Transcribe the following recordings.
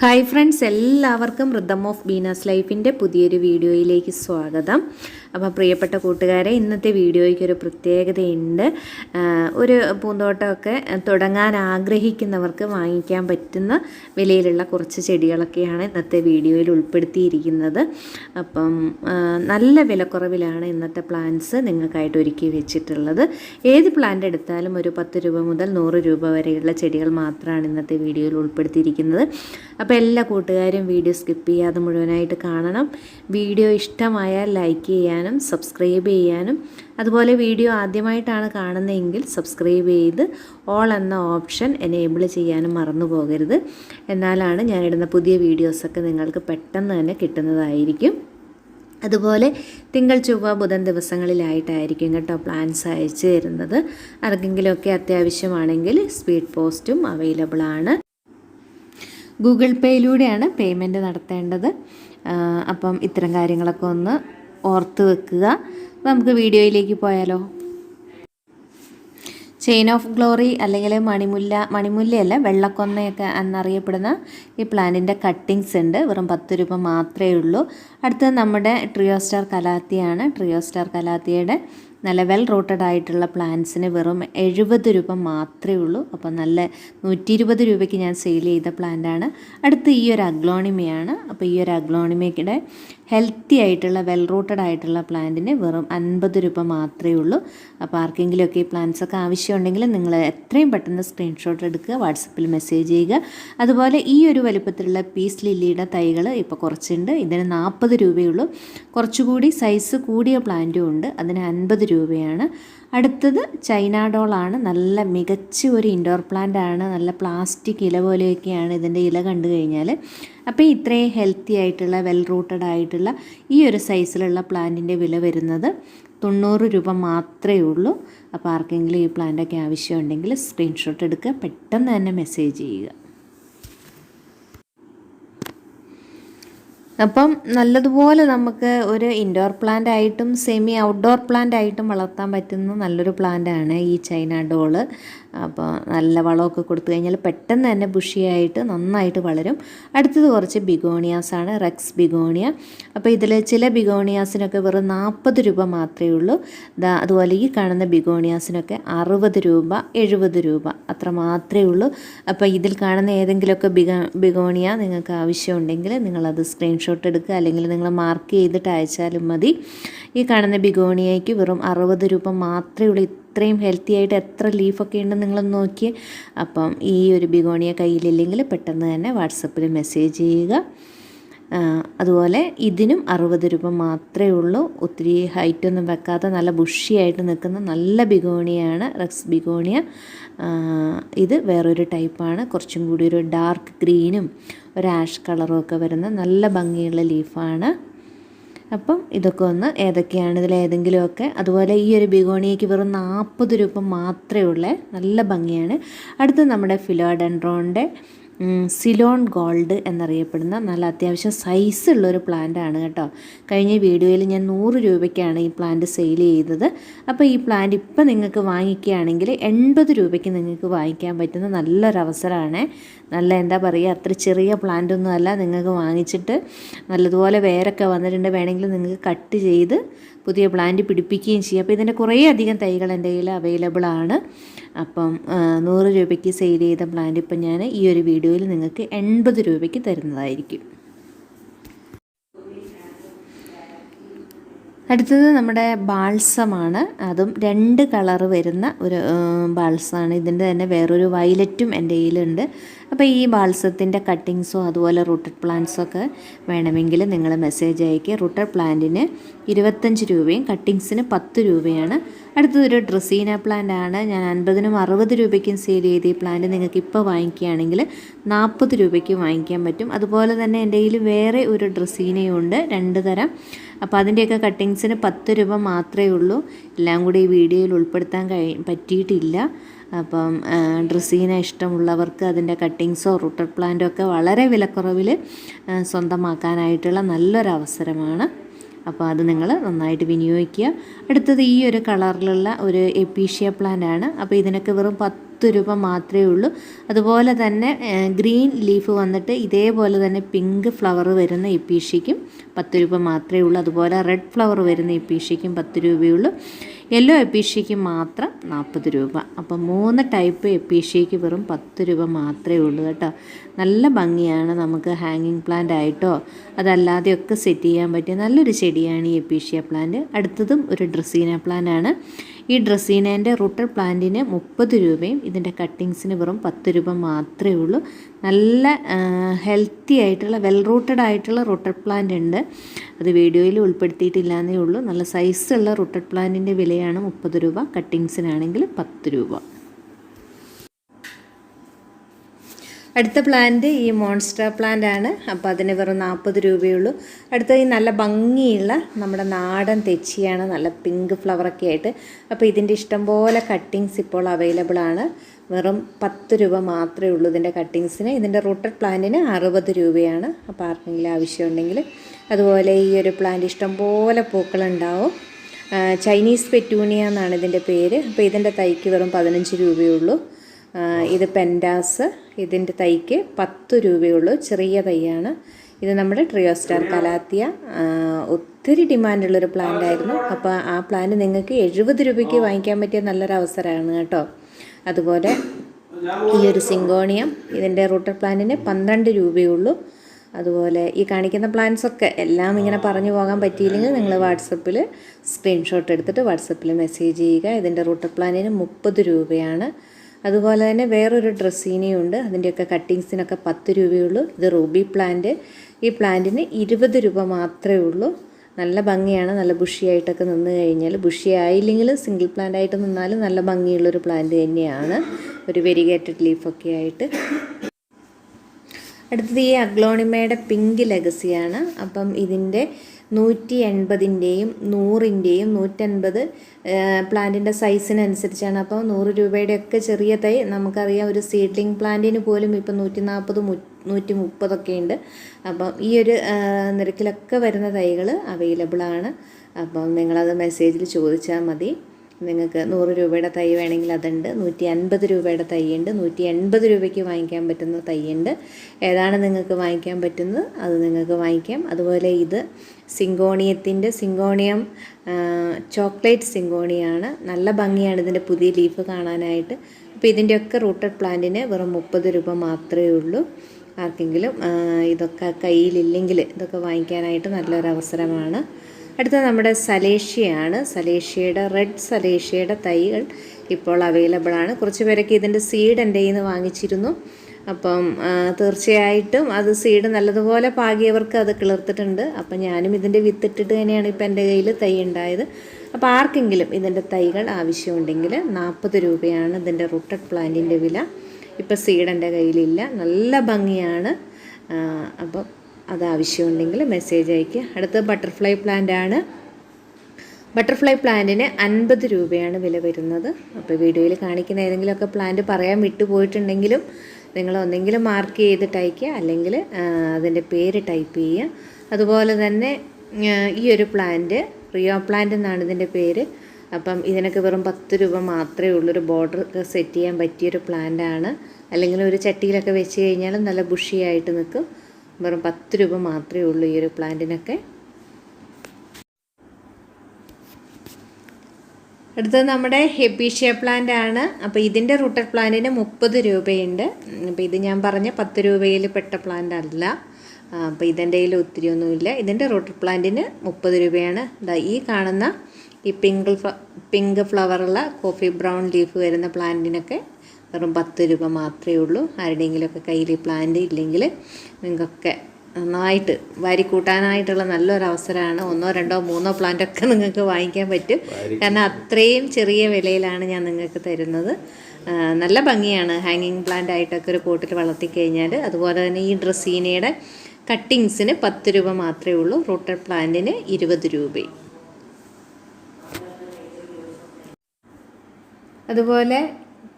Hi friends എല്ലാവർക്കും rhythm of Beena's ലൈഫിന്റെ പുതിയൊരു വീഡിയോയിലേക്ക് സ്വാഗതം. അപ്പോൾ പ്രിയപ്പെട്ട കൂട്ടുകാരെ ഇന്നത്തെ വീഡിയോയ്ക്ക് ഒരു പ്രത്യേകതയുണ്ട് ഒരു പൂന്തോട്ടമൊക്കെ തുടങ്ങാൻ ആഗ്രഹിക്കുന്നവർക്ക് വാങ്ങിക്കാൻ പറ്റുന്ന വിലയിലുള്ള കുറച്ച് ചെടികളൊക്കെയാണ് ഇന്നത്തെ വീഡിയോയിൽ ഉൾപ്പെടുത്തിയിരിക്കുന്നത്. അപ്പം നല്ല വിലക്കുറവിലാണ് ഇന്നത്തെ പ്ലാന്റ്സ് നിങ്ങൾക്കായിട്ട് ഒരുക്കി വെച്ചിട്ടുള്ളത്. ഏത് പ്ലാന്റ് എടുത്താലും ഒരു പത്ത് രൂപ മുതൽ നൂറ് രൂപ വരെയുള്ള ചെടികൾ മാത്രമാണ് ഇന്നത്തെ വീഡിയോയിൽ ഉൾപ്പെടുത്തിയിരിക്കുന്നത്. അപ്പോൾ എല്ലാ കൂട്ടുകാരും വീഡിയോ സ്കിപ്പ് ചെയ്യാതെ മുഴുവനായിട്ട് കാണണം. വീഡിയോ ഇഷ്ടമായാൽ ലൈക്ക് ചെയ്യാനും സബ്സ്ക്രൈബ് ചെയ്യാനും. അതുപോലെ വീഡിയോ ആദ്യമായിട്ടാണ് കാണുന്നതെങ്കിൽ സബ്സ്ക്രൈബ് ചെയ്ത് ഓൾ എന്ന ഓപ്ഷൻ എനേബിൾ ചെയ്യാനും മറന്നു പോകരുത്. എന്നാലാണ് ഞാനിടുന്ന പുതിയ വീഡിയോസൊക്കെ നിങ്ങൾക്ക് പെട്ടെന്ന് തന്നെ കിട്ടുന്നതായിരിക്കും. അതുപോലെ തിങ്കൾ ചൊവ്വ ബുധൻ ദിവസങ്ങളിലായിട്ടായിരിക്കും കേട്ടോ പ്ലാൻസ് അയച്ചു തരുന്നത്. ആർക്കെങ്കിലുമൊക്കെ അത്യാവശ്യമാണെങ്കിൽ സ്പീഡ് പോസ്റ്റും അവൈലബിൾ ആണ്. ഗൂഗിൾ പേയിലൂടെയാണ് പേയ്മെന്റ് നടത്തേണ്ടത്. അപ്പം ഇത്തരം കാര്യങ്ങളൊക്കെ ഒന്ന് ഓർത്ത് വെക്കുക. അപ്പോൾ നമുക്ക് വീഡിയോയിലേക്ക് പോയാലോ? ചെയിൻ ഓഫ് ഗ്ലോറി അല്ലെങ്കിൽ മണിമുല്ല മണിമുല്ലയല്ല വെള്ളക്കൊന്നയൊക്കെ എന്നറിയപ്പെടുന്ന ഈ പ്ലാന്റിന്റെ കട്ടിങ്സ് ഉണ്ട്. വെറും പത്ത് രൂപ മാത്രമേ ഉള്ളൂ. അടുത്തത് നമ്മുടെ ട്രിയോ സ്റ്റാർ കലാത്തിയാണ് ട്രിയോ സ്റ്റാർ കലാത്തിയുടെ നല്ല വെൽ റൂട്ടഡ് ആയിട്ടുള്ള പ്ലാന്റ്സിന് വെറും എഴുപത് രൂപ മാത്രമേ ഉള്ളൂ. അപ്പോൾ നല്ല നൂറ്റി ഇരുപത് രൂപയ്ക്ക് ഞാൻ സെയിൽ ചെയ്ത പ്ലാന്റാണ് അടുത്ത് ഈ ഒരു അഗ്ലോണിമയാണ് അപ്പോൾ ഈ ഒരു അഗ്ലോണിമയ്ക്കിടെ ഹെൽത്തി ആയിട്ടുള്ള വെൽ റൂട്ടഡ് ആയിട്ടുള്ള പ്ലാന്റിന് വെറും അൻപത് രൂപ മാത്രമേ ഉള്ളൂ. അപ്പോൾ ആർക്കെങ്കിലുമൊക്കെ ഈ പ്ലാന്റ്സ് ഒക്കെ ആവശ്യമുണ്ടെങ്കിൽ നിങ്ങൾ എത്രയും പെട്ടെന്ന് സ്ക്രീൻഷോട്ട് എടുക്കുക വാട്സപ്പിൽ മെസ്സേജ് ചെയ്യുക. അതുപോലെ ഈ ഒരു വലുപ്പത്തിലുള്ള പീസ് ലില്ലിയുടെ തൈകൾ ഇപ്പോൾ കുറച്ചുണ്ട്. ഇതിന് നാൽപ്പത് രൂപയുള്ളൂ കുറച്ചുകൂടി സൈസ് കൂടിയ പ്ലാന്റും ഉണ്ട്. അതിന് അൻപത് രൂപയാണ്. അടുത്തത് ചൈന ഡോളാണ്. നല്ല മികച്ച ഒരു ഇൻഡോർ പ്ലാന്റ് ആണ്. നല്ല പ്ലാസ്റ്റിക് ഇല പോലെയൊക്കെയാണ് ഇതിന്റെ ഇല കണ്ടു കഴിഞ്ഞാൽ അപ്പോൾ ഇത്രയും ഹെൽത്തി ആയിട്ടുള്ള വെൽ റൂട്ടഡ് ആയിട്ടുള്ള ഈ ഒരു സൈസിലുള്ള പ്ലാന്റിന്റെ വില വരുന്നത് തൊണ്ണൂറ് രൂപ മാത്രമേ ഉള്ളൂ. അപ്പോൾ ആർക്കെങ്കിലും ഈ പ്ലാന്റൊക്കെ ആവശ്യമുണ്ടെങ്കിൽ സ്ക്രീൻഷോട്ട് എടുക്കുക. പെട്ടെന്ന് തന്നെ മെസ്സേജ് ചെയ്യുക. അപ്പം നല്ലതുപോലെ നമുക്ക് ഒരു ഇൻഡോർ പ്ലാന്റ് ആയിട്ടും സെമി ഔട്ട്ഡോർ പ്ലാന്റ് ആയിട്ടും വളർത്താൻ പറ്റുന്ന നല്ലൊരു പ്ലാന്റ് ആണ് ഈ ചൈന ഡോൾ. അപ്പോൾ നല്ല വളമൊക്കെ കൊടുത്തു കഴിഞ്ഞാൽ പെട്ടെന്ന് തന്നെ ബുഷിയായിട്ട് നന്നായിട്ട് വളരും. അടുത്തത് കുറച്ച് ബിഗോണിയാസ് ആണ് റെക്സ് ബിഗോണിയ. അപ്പോൾ ഇതിൽ ചില ബിഗോണിയാസിനൊക്കെ വെറും നാൽപ്പത് രൂപ മാത്രമേ ഉള്ളൂ. അതുപോലെ ഈ കാണുന്ന ബിഗോണിയാസിനൊക്കെ അറുപത് രൂപ എഴുപത് രൂപ അത്ര മാത്രമേ ഉള്ളൂ. അപ്പോൾ ഇതിൽ കാണുന്ന ഏതെങ്കിലുമൊക്കെ ബിഗോ ബിഗോണിയ നിങ്ങൾക്ക് ആവശ്യമുണ്ടെങ്കിൽ നിങ്ങളത് സ്ക്രീൻഷോട്ട് എടുക്കുക. അല്ലെങ്കിൽ നിങ്ങൾ മാർക്ക് ചെയ്തിട്ട് അയച്ചാലും മതി. ഈ കാണുന്ന ബിഗോണിയയ്ക്ക് വെറും അറുപത് രൂപ മാത്രമേ ഉള്ളൂ. ഇത്രയും ഹെൽത്തി ആയിട്ട് എത്ര ലീഫൊക്കെ ഉണ്ടെന്ന് നിങ്ങളൊന്ന് നോക്കിയേ. അപ്പം ഈ ഒരു ബിഗോണിയ കയ്യിലില്ലെങ്കിൽ പെട്ടെന്ന് തന്നെ വാട്സപ്പിൽ മെസ്സേജ് ചെയ്യുക. അതുപോലെ ഇതിനും അറുപത് രൂപ മാത്രമേ ഉള്ളൂ. ഒത്തിരി ഹൈറ്റൊന്നും വെക്കാത്ത നല്ല ബുഷിയായിട്ട് നിൽക്കുന്ന നല്ല ബിഗോണിയാണ് റക്സ് ബിഗോണിയ. ഇത് വേറൊരു ടൈപ്പാണ് കുറച്ചും കൂടി ഒരു ഡാർക്ക് ഗ്രീനും ഒരു ആഷ് കളറും ഒക്കെ വരുന്ന നല്ല ഭംഗിയുള്ള ലീഫാണ് അപ്പം ഇതൊക്കെ ഒന്ന് ഏതൊക്കെയാണ് ഇതിൽ ഏതെങ്കിലുമൊക്കെ. അതുപോലെ ഈ ഒരു ബിഗോണിയയ്ക്ക് വെറും നാൽപ്പത് രൂപ മാത്രമേ ഉള്ളേ. നല്ല ഭംഗിയാണ്. അടുത്ത് നമ്മുടെ ഫിലോഡെൻഡ്രോണിന്റെ സിലോൺ ഗോൾഡ് എന്നറിയപ്പെടുന്ന നല്ല അത്യാവശ്യം സൈസ് ഉള്ളൊരു പ്ലാന്റ് ആണ് കേട്ടോ. കഴിഞ്ഞ വീഡിയോയിൽ ഞാൻ നൂറ് രൂപയ്ക്കാണ് ഈ പ്ലാന്റ് സെയിൽ ചെയ്തത്. അപ്പോൾ ഈ പ്ലാന്റ് ഇപ്പം നിങ്ങൾക്ക് വാങ്ങിക്കുകയാണെങ്കിൽ എൺപത് രൂപയ്ക്ക് നിങ്ങൾക്ക് വാങ്ങിക്കാൻ പറ്റുന്ന നല്ലൊരു അവസരമാണ്. നല്ല എന്താ പറയുക അത്ര ചെറിയ പ്ലാന്റ് ഒന്നും അല്ല. നിങ്ങൾക്ക് വാങ്ങിച്ചിട്ട് നല്ലതുപോലെ വേരൊക്കെ വന്നിട്ടുണ്ട്. വേണമെങ്കിൽ നിങ്ങൾക്ക് കട്ട് ചെയ്ത് പുതിയ പ്ലാന്റ് പിടിപ്പിക്കുകയും ചെയ്യും. അപ്പോൾ ഇതിന്റെ കുറേ അധികം തൈകൾ എന്റെ കയ്യിൽ അവൈലബിൾ ആണ്. അപ്പം നൂറ് രൂപയ്ക്ക് സെയിൽ ചെയ്ത പ്ലാന്റ് ഇപ്പം ഞാൻ ഈ ഒരു വീഡിയോയിൽ നിങ്ങൾക്ക് എൺപത് രൂപയ്ക്ക് തരുന്നതായിരിക്കും. അടുത്തത് നമ്മുടെ ബാൾസമാണ്. അതും രണ്ട് കളർ വരുന്ന ഒരു ബാൾസമാണ് ഇതിന്റെ തന്നെ വേറൊരു വയലറ്റും എന്റെ കയ്യിലുണ്ട്. അപ്പോൾ ഈ ബാൾസത്തിന്റെ കട്ടിങ്സോ അതുപോലെ റൂട്ടഡ് പ്ലാന്റ്സോ ഒക്കെ വേണമെങ്കിൽ നിങ്ങൾ മെസ്സേജ് അയക്കുക റൂട്ടഡ് പ്ലാന്റിന് ഇരുപത്തഞ്ച് രൂപയും കട്ടിങ്സിന് പത്ത് രൂപയാണ്. അടുത്തതൊരു ഡ്രസീന പ്ലാന്റ് ആണ് ഞാൻ അൻപതിനും അറുപത് രൂപയ്ക്കും സെയിൽ ചെയ്ത് ഈ പ്ലാന്റ് നിങ്ങൾക്ക് ഇപ്പോൾ വാങ്ങിക്കുകയാണെങ്കിൽ നാൽപ്പത് രൂപയ്ക്ക് വാങ്ങിക്കാൻ പറ്റും. അതുപോലെ തന്നെ എന്റെ കയ്യിൽ വേറെ ഒരു ഡ്രസീനയും ഉണ്ട് രണ്ട് തരം. അപ്പോൾ അതിന്റെയൊക്കെ കട്ടിങ്സിന് പത്ത് രൂപ മാത്രമേ ഉള്ളൂ. എല്ലാം കൂടി ഈ വീഡിയോയിൽ ഉൾപ്പെടുത്താൻ കഴി പറ്റിയിട്ടില്ല. അപ്പം ഡ്രസ്സീന ഇഷ്ടമുള്ളവർക്ക് അതിന്റെ കട്ടിങ്സോ റൂട്ടർ പ്ലാന്റോ ഒക്കെ വളരെ വിലക്കുറവിൽ സ്വന്തമാക്കാനായിട്ടുള്ള നല്ലൊരു അവസരമാണ്. അപ്പോൾ അത് നിങ്ങൾ നന്നായിട്ട് വിനിയോഗിക്കുക. അടുത്തത് ഈ ഒരു കളറിലുള്ള ഒരു എപ്പീഷ്യ പ്ലാന്റ് ആണ് അപ്പോൾ ഇതിനൊക്കെ വെറും പത്ത് പത്ത് രൂപ മാത്രമേ ഉള്ളൂ. അതുപോലെ തന്നെ ഗ്രീൻ ലീഫ് വന്നിട്ട് ഇതേപോലെ തന്നെ പിങ്ക് ഫ്ലവർ വരുന്ന ഇപ്പീഷയ്ക്കും പത്ത് രൂപ മാത്രമേ ഉള്ളൂ. അതുപോലെ റെഡ് ഫ്ലവർ വരുന്ന ഇപ്പീഷയ്ക്കും പത്ത് രൂപയുള്ളൂ യെല്ലോ എപ്പീഷയ്ക്ക് മാത്രം നാൽപ്പത് രൂപ അപ്പോൾ മൂന്ന് ടൈപ്പ് എപ്പീഷയ്ക്ക് വെറും പത്ത് രൂപ മാത്രമേ ഉള്ളൂ കേട്ടോ. നല്ല ഭംഗിയാണ് നമുക്ക് ഹാങ്ങിങ് പ്ലാന്റ് ആയിട്ടോ അതല്ലാതെയൊക്കെ സെറ്റ് ചെയ്യാൻ പറ്റിയ നല്ലൊരു ചെടിയാണ് ഈ എപ്പീഷ്യ പ്ലാന്റ്. അടുത്തതും ഒരു ഡ്രസ്സീന പ്ലാന്റ് ആണ് ഈ ഡ്രസ്സീനേന്റെ റൂട്ടർ പ്ലാന്റിന് മുപ്പത് രൂപയും ഇതിന്റെ കട്ടിങ്സിന് വെറും പത്ത് രൂപ മാത്രമേ ഉള്ളൂ. നല്ല ഹെൽത്തി ആയിട്ടുള്ള വെൽ റൂട്ടഡ് ആയിട്ടുള്ള റൂട്ടർ പ്ലാന്റ് ഉണ്ട്. അത് വീഡിയോയിൽ ഉൾപ്പെടുത്തിയിട്ടില്ലാന്നേ ഉള്ളൂ. നല്ല സൈസുള്ള റൂട്ടർ പ്ലാന്റിന്റെ വിലയാണ് മുപ്പത് രൂപ കട്ടിങ്സിനാണെങ്കിൽ പത്ത് രൂപ. അടുത്ത പ്ലാന്റ് ഈ മോൺസ്റ്റർ പ്ലാന്റ് ആണ്. അപ്പോൾ അതിന് വെറും നാൽപ്പത് രൂപയുള്ളൂ അടുത്ത ഈ നല്ല ഭംഗിയുള്ള നമ്മുടെ നാടൻ തെച്ചിയാണ്. നല്ല പിങ്ക് ഫ്ലവറൊക്കെ ആയിട്ട്. അപ്പോൾ ഇതിന്റെ ഇഷ്ടംപോലെ കട്ടിങ്സ് ഇപ്പോൾ അവൈലബിൾ ആണ്. വെറും പത്ത് രൂപ മാത്രമേ ഉള്ളൂ ഇതിന്റെ കട്ടിങ്സിന് ഇതിന്റെ റൂട്ടഡ് പ്ലാന്റിന് അറുപത് രൂപയാണ്. അപ്പോൾ ആർക്കെങ്കിലും ആവശ്യമുണ്ടെങ്കിൽ അതുപോലെ ഈ ഒരു പ്ലാന്റ് ഇഷ്ടംപോലെ പൂക്കളുണ്ടാവും ചൈനീസ് പെറ്റൂണിയ എന്നാണ് ഇതിന്റെ പേര്. അപ്പോൾ ഇതിന്റെ തൈക്ക് വെറും പതിനഞ്ച് രൂപയുള്ളൂ ഇത് പെൻഡാസ് ഇതിന്റെ തൈക്ക് പത്ത് രൂപയുള്ളൂ ചെറിയ തൈയാണ്. ഇത് നമ്മുടെ ട്രിയോ സ്റ്റാർ കലാത്തിയ ഒത്തിരി ഡിമാൻഡുള്ളൊരു പ്ലാന്റ് ആയിരുന്നു. അപ്പോൾ ആ പ്ലാന്റ് നിങ്ങൾക്ക് എഴുപത് രൂപയ്ക്ക് വാങ്ങിക്കാൻ പറ്റിയ നല്ലൊരു അവസരമാണ് കേട്ടോ. അതുപോലെ ഈ ഒരു സിങ്കോണിയം ഇതിന്റെ റൂട്ടർ പ്ലാന്റിന് പന്ത്രണ്ട് രൂപയുള്ളൂ. അതുപോലെ ഈ കാണിക്കുന്ന പ്ലാൻസൊക്കെ എല്ലാം ഇങ്ങനെ പറഞ്ഞു പോകാൻ പറ്റിയില്ലെങ്കിൽ നിങ്ങൾ വാട്സപ്പിൽ സ്ക്രീൻഷോട്ട് എടുത്തിട്ട് വാട്സപ്പിൽ മെസ്സേജ് ചെയ്യുക. ഇതിന്റെ റൂട്ടർ പ്ലാനിന് മുപ്പത് രൂപയാണ്. അതുപോലെ തന്നെ വേറൊരു ഡ്രസ്സീനിയുണ്ട്. അതിന്റെയൊക്കെ കട്ടിങ്സിനൊക്കെ പത്ത് രൂപയുള്ളൂ. ഇത് റൂബി പ്ലാന്റ്. ഈ പ്ലാന്റിന് ഇരുപത് രൂപ മാത്രമേ ഉള്ളൂ. നല്ല ഭംഗിയാണ്. നല്ല ബുഷിയായിട്ടൊക്കെ നിന്ന് കഴിഞ്ഞാൽ. ബുഷി ആയില്ലെങ്കിൽ സിംഗിൾ പ്ലാന്റ് ആയിട്ട് നിന്നാലും നല്ല ഭംഗിയുള്ളൊരു പ്ലാന്റ് തന്നെയാണ്. ഒരു വെരിഗേറ്റഡ് ലീഫൊക്കെ ആയിട്ട്. അടുത്തത് ഈ അഗ്ലോണിമയുടെ പിങ്ക് ലെഗസിയാണ്. അപ്പം ഇതിന്റെ നൂറ്റി എൺപതിന്റെയും നൂറിന്റെയും നൂറ്റൻപത് പ്ലാന്റിന്റെ സൈസിനനുസരിച്ചാണ്. അപ്പോൾ നൂറ് രൂപയുടെയൊക്കെ ചെറിയ തൈ നമുക്കറിയാം ഒരു സീഡ്ലിംഗ് പ്ലാന്റിന് പോലും ഇപ്പം നൂറ്റി നാൽപ്പത് നൂറ്റി മുപ്പതൊക്കെ ഉണ്ട് അപ്പം ഈ ഒരു നിരക്കിലൊക്കെ വരുന്ന തൈകൾ അവൈലബിളാണ്. അപ്പം നിങ്ങളത് മെസ്സേജിൽ ചോദിച്ചാൽ മതി. നിങ്ങൾക്ക് നൂറ് രൂപയുടെ തൈ വേണമെങ്കിൽ അതുണ്ട് നൂറ്റി അൻപത് രൂപയുടെ തൈയുണ്ട് നൂറ്റി എൺപത് രൂപയ്ക്ക് വാങ്ങിക്കാൻ പറ്റുന്ന തൈയുണ്ട്. ഏതാണ് നിങ്ങൾക്ക് വാങ്ങിക്കാൻ പറ്റുന്നത്? അത് നിങ്ങൾക്ക് വാങ്ങിക്കാം. അതുപോലെ ഇത് സിങ്കോണിയത്തിന്റെ സിങ്കോണിയം ചോക്ലേറ്റ് സിങ്കോണിയാണ്. നല്ല ഭംഗിയാണ് ഇതിന്റെ പുതിയ ലീഫ് കാണാനായിട്ട്. അപ്പോൾ ഇതിന്റെയൊക്കെ റൂട്ടഡ് പ്ലാന്റിന് വെറും മുപ്പത് രൂപ മാത്രമേ ഉള്ളൂ. ആർക്കെങ്കിലും ഇതൊക്കെ കയ്യിലില്ലെങ്കിൽ ഇതൊക്കെ വാങ്ങിക്കാനായിട്ട് നല്ലൊരു അവസരമാണ് അടുത്ത നമ്മുടെ സലേഷ്യയാണ്. സലേഷ്യയുടെ റെഡ് സലേഷ്യയുടെ തൈകൾ ഇപ്പോൾ അവൈലബിൾ ആണ്. കുറച്ച് പേരൊക്കെ ഇതിന്റെ സീഡ് എന്റെ കയ്യിൽ നിന്ന് വാങ്ങിച്ചിരുന്നു. അപ്പം തീർച്ചയായിട്ടും അത് സീഡ് നല്ലതുപോലെ പാകിയവർക്ക് അത് കിളിർത്തിട്ടുണ്ട്. അപ്പം ഞാനും ഇതിന്റെ വിത്തിട്ടിട്ട് തന്നെയാണ് ഇപ്പം എന്റെ കയ്യിൽ തൈ ഉണ്ടായത്. അപ്പോൾ ആർക്കെങ്കിലും ഇതിന്റെ തൈകൾ ആവശ്യമുണ്ടെങ്കിൽ നാൽപ്പത് രൂപയാണ് ഇതിന്റെ റൂട്ടഡ് പ്ലാന്റിന്റെ വില. ഇപ്പോൾ സീഡ് എന്റെ കയ്യിലില്ല. നല്ല ഭംഗിയാണ്. അപ്പം അത് ആവശ്യമുണ്ടെങ്കിൽ മെസ്സേജ് അയയ്ക്കുക. അടുത്ത ബട്ടർഫ്ലൈ പ്ലാന്റ് ആണ്. ബട്ടർഫ്ലൈ പ്ലാന്റിന് അൻപത് രൂപയാണ് വില വരുന്നത്. അപ്പോൾ വീഡിയോയിൽ കാണിക്കുന്ന ഏതെങ്കിലുമൊക്കെ പ്ലാന്റ് പറയാൻ വിട്ടുപോയിട്ടുണ്ടെങ്കിലും നിങ്ങൾ ഒന്നെങ്കിലും മാർക്ക് ചെയ്തിട്ട് അയയ്ക്കുക അല്ലെങ്കിൽ അതിന്റെ പേര് ടൈപ്പ് ചെയ്യുക. അതുപോലെ തന്നെ ഈ ഒരു പ്ലാന്റ് റിയോ പ്ലാന്റ് എന്നാണ് ഇതിന്റെ പേര്. അപ്പം ഇതിനൊക്കെ വെറും പത്ത് രൂപ മാത്രമേ ഉള്ളൂ. ഒരു ബോർഡർ സെറ്റ് ചെയ്യാൻ പറ്റിയൊരു പ്ലാന്റാണ് അല്ലെങ്കിൽ ഒരു ചട്ടിയിലൊക്കെ വെച്ച് കഴിഞ്ഞാൽ നല്ല ബുഷിയായിട്ട് നിൽക്കും. വെറും പത്ത് രൂപ മാത്രമേ ഉള്ളൂ ഈ ഒരു പ്ലാന്റിനൊക്കെ. അടുത്തത് നമ്മുടെ ഹെബീഷ്യ പ്ലാന്റ് ആണ്. അപ്പോൾ ഇതിന്റെ റൂട്ടർ പ്ലാന്റിന് മുപ്പത് രൂപയുണ്ട്. അപ്പോൾ ഇത് ഞാൻ പറഞ്ഞ പത്ത് രൂപയിൽ പെട്ട പ്ലാന്റ് അല്ല. അപ്പോൾ ഇതിന്റെ കയ്യിൽ ഒത്തിരി ഒന്നുമില്ല ഇതിന്റെ റൂട്ടർ പ്ലാന്റിന് മുപ്പത് രൂപയാണ്. ഈ കാണുന്ന ഈ പിങ്ക് പിങ്ക് ഫ്ലവറുള്ള കോഫി ബ്രൗൺ ലീഫ് വരുന്ന പ്ലാന്റിനൊക്കെ വെറും പത്ത് രൂപ മാത്രമേ ഉള്ളൂ. ആരുടെയെങ്കിലുമൊക്കെ കയ്യിൽ പ്ലാന്റ് ഇല്ലെങ്കിൽ നിങ്ങൾക്കൊക്കെ നന്നായിട്ട് വാരി കൂട്ടാനായിട്ടുള്ള നല്ലൊരു അവസരമാണ് ഒന്നോ രണ്ടോ മൂന്നോ പ്ലാന്റൊക്കെ നിങ്ങൾക്ക് വാങ്ങിക്കാൻ പറ്റും. കാരണം അത്രയും ചെറിയ വിലയിലാണ് ഞാൻ നിങ്ങൾക്ക് തരുന്നത്. നല്ല ഭംഗിയാണ്. ഹാങ്ങിങ് പ്ലാന്റ് ആയിട്ടൊക്കെ ഒരു പോട്ടിൽ വളർത്തി കഴിഞ്ഞാൽ. അതുപോലെ തന്നെ ഈ ഡ്രസ്സീനയുടെ കട്ടിങ്സിന് പത്ത് രൂപ മാത്രമേ ഉള്ളൂ. റൂട്ടഡ് പ്ലാന്റിന് ഇരുപത് രൂപയും. അതുപോലെ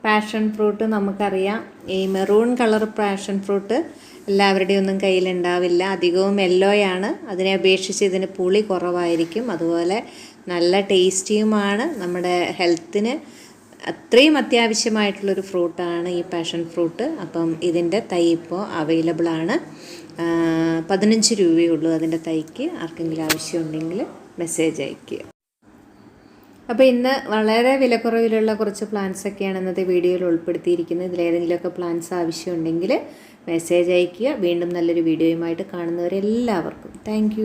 പാഷൻ ഫ്രൂട്ട് നമുക്കറിയാം. ഈ മെറൂൺ കളർ പാഷൻ ഫ്രൂട്ട് എല്ലാവരുടെയും ഒന്നും കയ്യിലുണ്ടാവില്ല. അധികവും യെല്ലോയാണ്. അതിനെ അപേക്ഷിച്ച് ഇതിന് പുളി കുറവായിരിക്കും. അതുപോലെ നല്ല ടേസ്റ്റിയുമാണ്. നമ്മുടെ ഹെൽത്തിന് അത്രയും അത്യാവശ്യമായിട്ടുള്ളൊരു ഫ്രൂട്ടാണ് ഈ പാഷൻ ഫ്രൂട്ട്. അപ്പം ഇതിന്റെ തൈ ഇപ്പോൾ അവൈലബിൾ ആണ് പതിനഞ്ച് രൂപയേ ഉള്ളൂ അതിന്റെ തൈക്ക്. ആർക്കെങ്കിലും ആവശ്യമുണ്ടെങ്കിൽ മെസ്സേജ് അയയ്ക്കുക. അപ്പോൾ ഇന്ന് വളരെ വിലക്കുറവിലുള്ള കുറച്ച് പ്ലാൻസ് ഒക്കെയാണ് ഇന്നത്തെ വീഡിയോയിൽ ഉൾപ്പെടുത്തിയിരിക്കുന്നത്. ഇതിലേതെങ്കിലുമൊക്കെ പ്ലാൻസ് ആവശ്യമുണ്ടെങ്കിൽ മെസ്സേജ് അയയ്ക്കുക. വീണ്ടും നല്ലൊരു വീഡിയോയുമായിട്ട് കാണുന്നവരെല്ലാവർക്കും. താങ്ക്